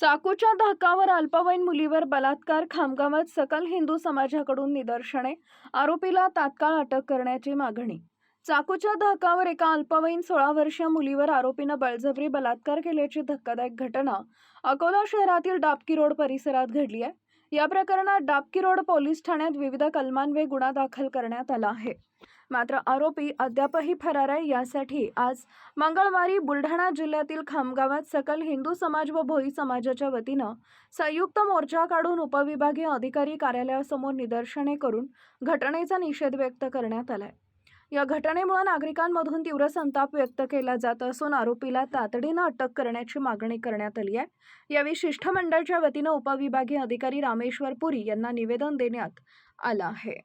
चाकूच्या धाकावर अल्पवयीन मुलीवर बलात्कार खामगावात सकल हिंदू समाजाकडून निदर्शने आरोपीला तात्काळ अटक करण्याची मागणी. चाकूच्या धाकावर एका अल्पवयीन सोळा वर्षीय मुलीवर आरोपीनं बळजबरी बलात्कार केल्याची धक्कादायक घटना अकोला शहरातील डाबकी रोड परिसरात घडली आहे. या प्रकरणात डाबकी रोड पोलीस ठाण्यात विविध कलमांवे गुन्हा दाखल करण्यात आला आहे. मात्र आरोपी अद्यापही फरार आहे यासाठी आज मंगळवारी बुलढाणा जिल्ह्यातील खामगावात सकल हिंदू समाज व भोई समाजाच्या वतीनं संयुक्त मोर्चा काढून उपविभागीय अधिकारी कार्यालयासमोर निदर्शने करून घटनेचा निषेध व्यक्त करण्यात आलाय. या घटनेमुळे नागरिकांमधून तीव्र संताप व्यक्त केला जात असून आरोपीला तातडीनं अटक करण्याची मागणी करण्यात आली आहे. यावेळी शिष्टमंडळाच्या वतीनं उपविभागीय अधिकारी रामेश्वर पुरी यांना निवेदन देण्यात आलं आहे.